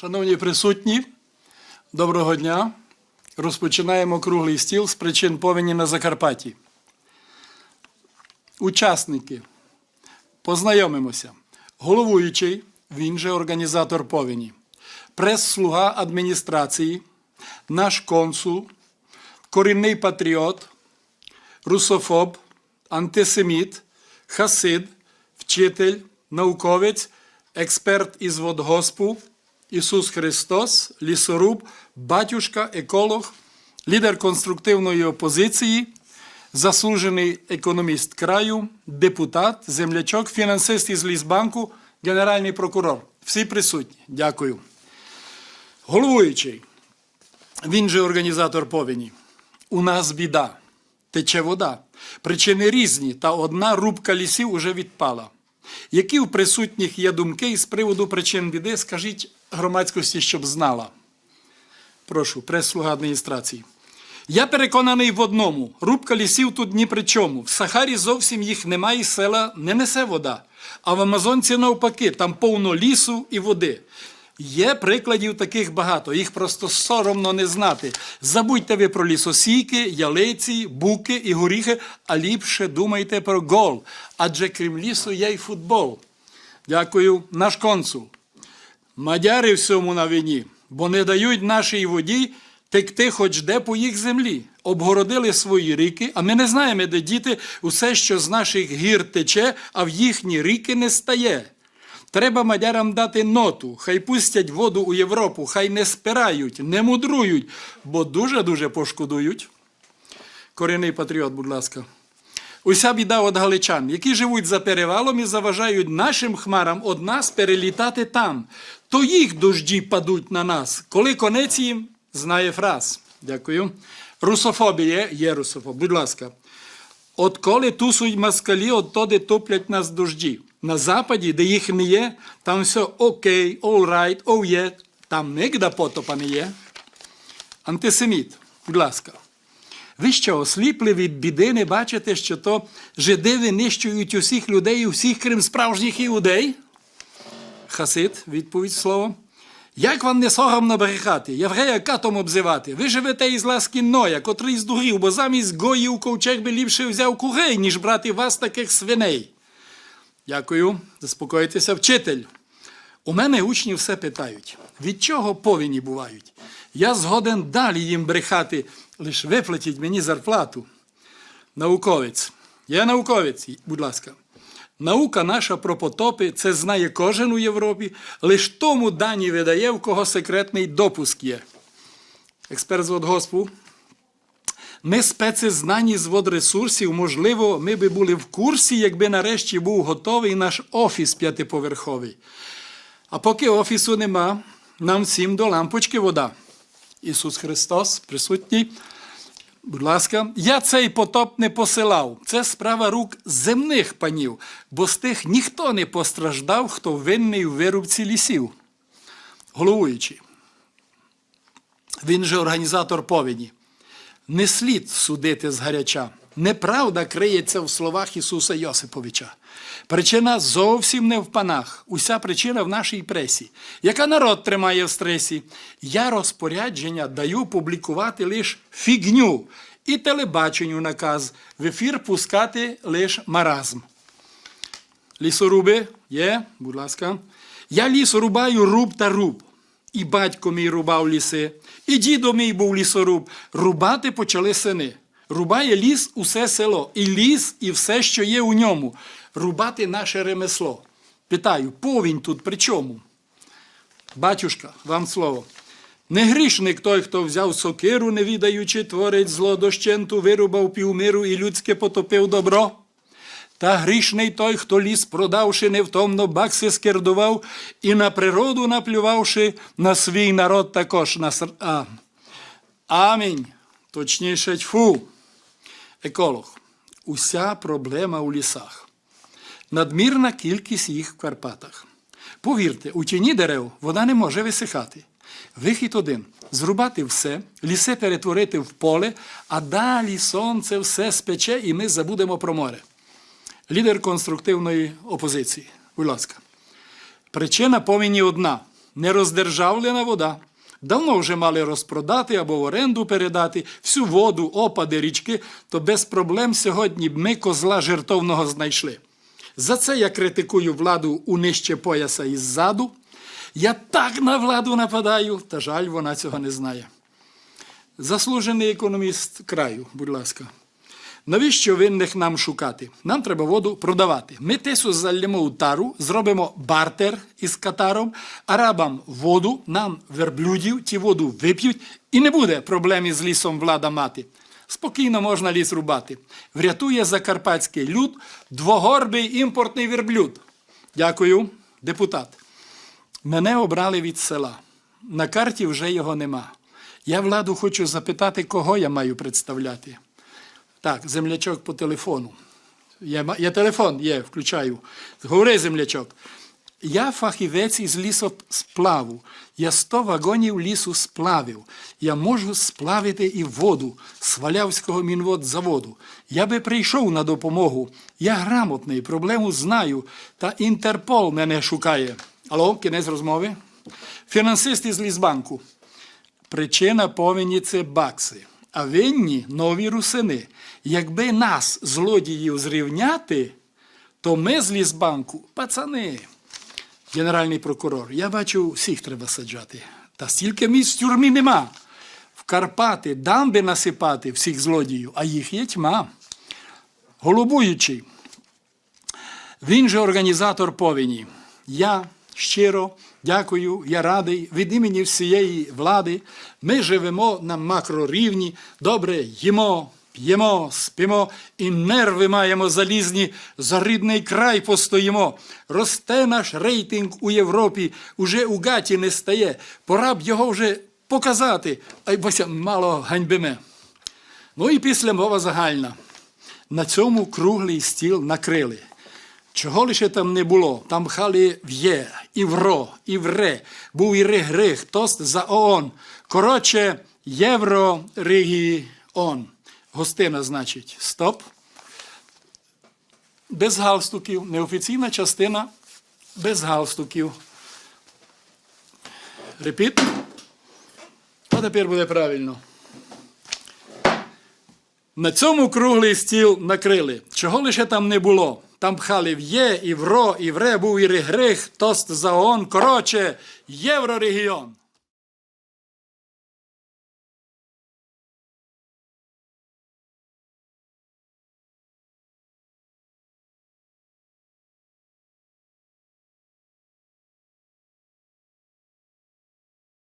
Шановні присутні, доброго дня. Розпочинаємо круглий стіл з причин повені на Закарпатті. Учасники, познайомимося. Головуючий, він же організатор повені, прес-слуга адміністрації, наш консул, корінний патріот, русофоб, антисеміт, хасид, вчитель, науковець, експерт із водгоспу, Ісус Христос, лісоруб, батюшка, еколог, лідер конструктивної опозиції, заслужений економіст краю, депутат, землячок, фінансист із Лісбанку, генеральний прокурор. Всі присутні. Дякую. Головуючий, він же організатор повені. У нас біда. Тече вода. Причини різні, та одна рубка лісів уже відпала. Які у присутніх є думки із приводу причин біди, скажіть громадськості, щоб знала. Прошу, прес-слуга адміністрації. Я переконаний в одному: рубка лісів тут ні при чому. В Сахарі зовсім їх немає, села не несе вода. А в Амазонці навпаки, там повно лісу і води. Є прикладів таких багато, їх просто соромно не знати. Забудьте ви про лісосійки, ялиці, буки і горіхи, а ліпше думайте про гол. Адже крім лісу є й футбол. Дякую, наш консул. Мадяри всьому на вині, бо не дають нашій воді текти хоч де по їх землі. Обгородили свої ріки, а ми не знаємо, де діти усе, що з наших гір тече, а в їхні ріки не стає. Треба мадярам дати ноту, хай пустять воду у Європу, хай не спирають, не мудрують, бо дуже-дуже пошкодують. Корінний патріот, будь ласка. Уся біда от галичан, які живуть за перевалом і заважають нашим хмарам од нас перелітати там. То їх дожді падуть на нас. Коли конець їм знає фраз. Дякую. Русофобія є русофоб. Будь ласка. От коли тусують москалі, от тоді топлять нас дожді. На Западі, де їх не є, там все окей, all right, oh yeah, там нігде потопа не є. Антисеміт, будь ласка. Ви що, осліпли від біди, не бачите, що то жиди винищують усіх людей, усіх, крім справжніх іудей? Хасид, відповідь слово. Як вам не соромно брехати, єврея катом обзивати? Ви живете із ласки Ноя, котрий здурів, бо замість гоїв ковчег би ліпше взяв курей, ніж брати вас таких свиней. Дякую, заспокойтеся, вчитель. У мене учні все питають, від чого повені бувають. Я згоден далі їм брехати, лише виплатіть мені зарплату. Науковець. Я науковець, будь ласка. Наука наша про потопи, це знає кожен у Європі, лиш тому дані видає, в кого секретний допуск є. Експерт з водгоспу. Ми специ знані з водресурсів, можливо, ми би були в курсі, якби нарешті був готовий наш офіс п'ятиповерховий. А поки офісу нема, нам всім до лампочки вода. Ісус Христос присутній. Будь ласка, я цей потоп не посилав. Це справа рук земних панів, бо з тих ніхто не постраждав, хто винний в вирубці лісів. Головуючи, Він же організатор повені. Не слід судити згаряча. Неправда криється в словах Ісуса Йосиповича. Причина зовсім не в панах. Уся причина в нашій пресі, яка народ тримає в стресі. Я розпорядження даю публікувати лише фігню і телебаченню наказ в ефір пускати лише маразм. Лісоруби є, будь ласка. Я ліс рубаю руб та руб. І батько мій рубав ліси, і дідо мій був лісоруб. Рубати почали сини. Рубає ліс усе село, і ліс, і все, що є у ньому. Рубати наше ремесло. Питаю, повінь тут при чому? Батюшка, вам слово. Не грішник той, хто взяв сокиру, не відаючи, творить зло дощенту, вирубав півмиру і людське потопив добро. Та грішний той, хто ліс продавши, невтомно бакси скердував і на природу наплювавши, на свій народ також наср... а. Амінь. Точніше, тьфу. Еколог. Уся проблема у лісах. Надмірна кількість їх в Карпатах. Повірте, у тіні дерев вода не може висихати. Вихід один зрубати все, ліси перетворити в поле, а далі сонце все спече, і ми забудемо про море. Лідер конструктивної опозиції. Будь ласка. Причина повинні одна: Нероздержавлена вода. Давно вже мали розпродати або в оренду передати всю воду, опади, річки, то без проблем сьогодні ми козла жертовного знайшли. За це я критикую владу у нижче пояса і ззаду. Я так на владу нападаю, та жаль, вона цього не знає. Заслужений економіст краю, будь ласка. Навіщо винних нам шукати? Нам треба воду продавати. Ми тису залємо у тару, зробимо бартер із катаром, арабам воду, нам верблюдів, ті воду вип'ють, і не буде проблем із лісом влада мати. Спокійно можна ліс рубати. Врятує закарпатський люд двогорбий імпортний верблюд. Дякую, депутат. Мене обрали від села. На карті вже його нема. Я владу хочу запитати, кого я маю представляти. Так, землячок по телефону. Ма- є телефон, є, включаю. Говори, землячок. Я фахівець із лісосплаву. Я 100 вагонів лісу сплавив. Я можу сплавити і воду з Валявського мінводзаводу. Я би прийшов на допомогу. Я грамотний, проблему знаю, та Інтерпол мене шукає. Алло, кінець розмови. Фінансист із Лісбанку. Причина повені це бакси, а винні нові русини. Якби нас, злодіїв, зрівняти, то ми з Лісбанку, пацани. Генеральний прокурор, я бачу, всіх треба саджати. Та стільки місць в тюрмі нема. В Карпати дамби насипати всіх злодіїв, а їх є тьма. Голубуючий, він же організатор повені. Я щиро дякую, я радий від імені всієї влади. Ми живемо на макрорівні, добре їмо, п'ємо, спимо і нерви маємо залізні, за рідний край постоїмо. Росте наш рейтинг у Європі, уже у гаті не стає. Пора б його вже показати, ай бося мало ганьбиме. Ну і після мова загальна. На цьому круглий стіл накрили. Чого лише там не було? Там хали в'є, і вро, і вре, був і ригрих, тост за ООН. Коротше, єврорегіон. Гостина, значить, стоп. Без галстуків, неофіційна частина без галстуків. Репіт. А тепер буде правильно. На цьому круглий стіл накрили. Чого лише там не було? Там пхали в є, і і в ре, був і ригрих, тост Заон. Коротше, єврорегіон.